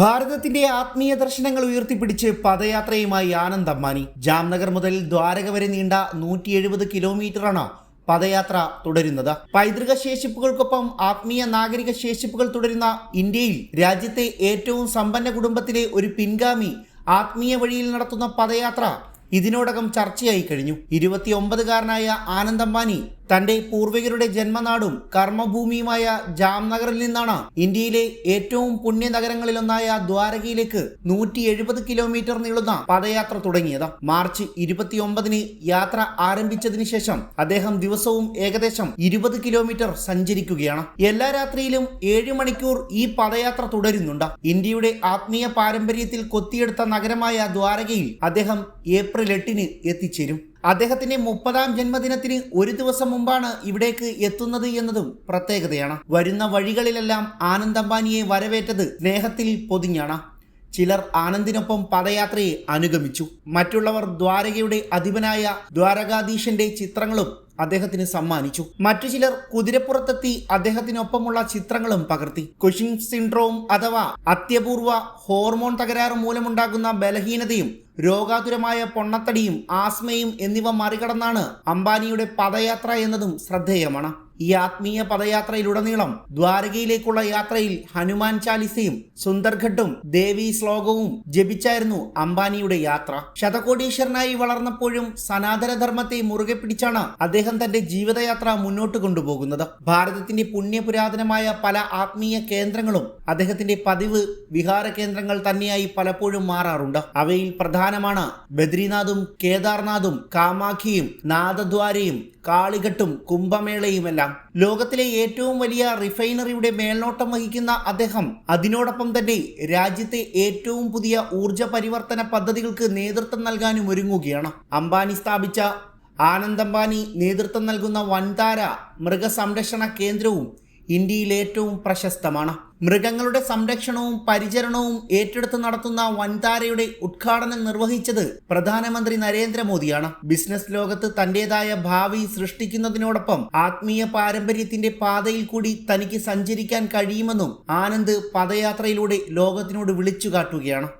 ഭാരതത്തിന്റെ ആത്മീയ ദർശനങ്ങൾ ഉയർത്തിപ്പിടിച്ച് പദയാത്രയുമായി ആനന്ദ് അമ്മാനി. ജാംനഗർ മുതൽ ദ്വാരക വരെ നീണ്ട നൂറ്റി എഴുപത് കിലോമീറ്ററാണ് പദയാത്ര തുടരുന്നത്. പൈതൃക ശേഷിപ്പുകൾക്കൊപ്പം ആത്മീയ നാഗരിക ശേഷിപ്പുകൾ തുടരുന്ന ഇന്ത്യയിൽ രാജ്യത്തെ ഏറ്റവും സമ്പന്ന കുടുംബത്തിലെ ഒരു പിൻഗാമി ആത്മീയ വഴിയിൽ നടത്തുന്ന പദയാത്ര ഇതിനോടകം ചർച്ചയായി കഴിഞ്ഞു. ഇരുപത്തിയൊമ്പതുകാരനായ ആനന്ദ് അംബാനി തന്റെ പൂർവികരുടെ ജന്മനാടും കർമ്മഭൂമിയുമായ ജാംനഗറിൽ നിന്നാണ് ഇന്ത്യയിലെ ഏറ്റവും പുണ്യ നഗരങ്ങളിലൊന്നായ ദ്വാരകയിലേക്ക് നൂറ്റി എഴുപത് കിലോമീറ്റർ നീളുന്ന പദയാത്ര തുടങ്ങിയത്. മാർച്ച് ഇരുപത്തിയൊമ്പതിന് യാത്ര ആരംഭിച്ചതിന് ശേഷം അദ്ദേഹം ദിവസവും ഏകദേശം ഇരുപത് കിലോമീറ്റർ സഞ്ചരിക്കുകയാണ്. എല്ലാ രാത്രിയിലും ഏഴ് മണിക്കൂർ ഈ പദയാത്ര തുടരുന്നുണ്ട്. ഇന്ത്യയുടെ ആത്മീയ പാരമ്പര്യത്തിൽ കൊത്തിയെടുത്ത നഗരമായ ദ്വാരകയിൽ അദ്ദേഹം ഏപ്രിൽ എട്ടിന് എത്തിച്ചേരും. അദ്ദേഹത്തിന്റെ മുപ്പതാം ജന്മദിനത്തിന് ഒരു ദിവസം മുമ്പാണ് ഇവിടേക്ക് എത്തുന്നത് എന്നതും പ്രത്യേകതയാണ്. വരുന്ന വഴികളിലെല്ലാം ആനന്ദ് വരവേറ്റത് സ്നേഹത്തിൽ പൊതിഞ്ഞാണ്. ചിലർ ആനന്ദിനൊപ്പം പദയാത്രയെ അനുഗമിച്ചു. മറ്റുള്ളവർ ദ്വാരകയുടെ അധിപനായ ദ്വാരകാധീശന്റെ ചിത്രങ്ങളും അദ്ദേഹത്തിന് സമ്മാനിച്ചു. മറ്റു ചിലർ കുതിരപ്പുറത്തെത്തി അദ്ദേഹത്തിനൊപ്പമുള്ള ചിത്രങ്ങളും പകർത്തി. കുഷിംഗ് സിൻഡ്രോം അഥവാ അത്യപൂർവ ഹോർമോൺ തകരാറ് മൂലമുണ്ടാകുന്ന ബലഹീനതയും രോഗാതുരമായ പൊണ്ണത്തടിയും ആസ്മയും എന്നിവ മറികടന്നാണ് അംബാനിയുടെ പദയാത്ര എന്നതും ശ്രദ്ധേയമാണ്. ഈ ആത്മീയ പദയാത്രയിലുടനീളം ദ്വാരകയിലേക്കുള്ള യാത്രയിൽ ഹനുമാൻ ചാലിസയും സുന്ദർഘട്ടും ദേവി ശ്ലോകവും ജപിച്ചായിരുന്നു അംബാനിയുടെ യാത്ര. ശതകോടീശ്വരനായി വളർന്നപ്പോഴും സനാതനധർമ്മത്തെ മുറുകെ പിടിച്ചാണ് അദ്ദേഹം തന്റെ ജീവിതയാത്ര മുന്നോട്ട് കൊണ്ടുപോകുന്നത്. ഭാരതത്തിന്റെ പുണ്യപുരാതനമായ പല ആത്മീയ കേന്ദ്രങ്ങളും അദ്ദേഹത്തിന്റെ പതിവ് വിഹാര കേന്ദ്രങ്ങൾ തന്നെയായി പലപ്പോഴും മാറാറുണ്ട്. അവയിൽ പ്രധാനമാണ് ബദ്രിനാഥും കേദാർനാഥും കാമാഖിയും നാദദ്വാരയും കാളിഘട്ടും കുംഭമേളയുമെല്ലാം. ലോകത്തിലെ ഏറ്റവും വലിയ റിഫൈനറിയുടെ മേൽനോട്ടം വഹിക്കുന്ന അദ്ദേഹം അതിനോടൊപ്പം തന്നെ രാജ്യത്തെ ഏറ്റവും പുതിയ ഊർജ പരിവർത്തന പദ്ധതികൾക്ക് നേതൃത്വം നൽകാനും ഒരുങ്ങുകയാണ്. അംബാനി സ്ഥാപിച്ച ആനന്ദ് അംബാനി നേതൃത്വം നൽകുന്ന വൻതാര മൃഗസംരക്ഷണ കേന്ദ്രവും ഇന്ത്യയിൽ ഏറ്റവും പ്രശസ്തമാണ്. മൃഗങ്ങളുടെ സംരക്ഷണവും പരിചരണവും ഏറ്റെടുത്ത് നടത്തുന്ന വൻതാരയുടെ ഉദ്ഘാടനം നിർവഹിച്ചത് പ്രധാനമന്ത്രി നരേന്ദ്രമോദിയാണ്. ബിസിനസ് ലോകത്ത് തന്റേതായ ഭാവി സൃഷ്ടിക്കുന്നതിനോടൊപ്പം ആത്മീയ പാരമ്പര്യത്തിന്റെ പാതയിൽ കൂടി തനിക്ക് സഞ്ചരിക്കാൻ കഴിയുമെന്നും ആനന്ദ് പദയാത്രയിലൂടെ ലോകത്തിനോട് വിളിച്ചു കാട്ടുകയാണ്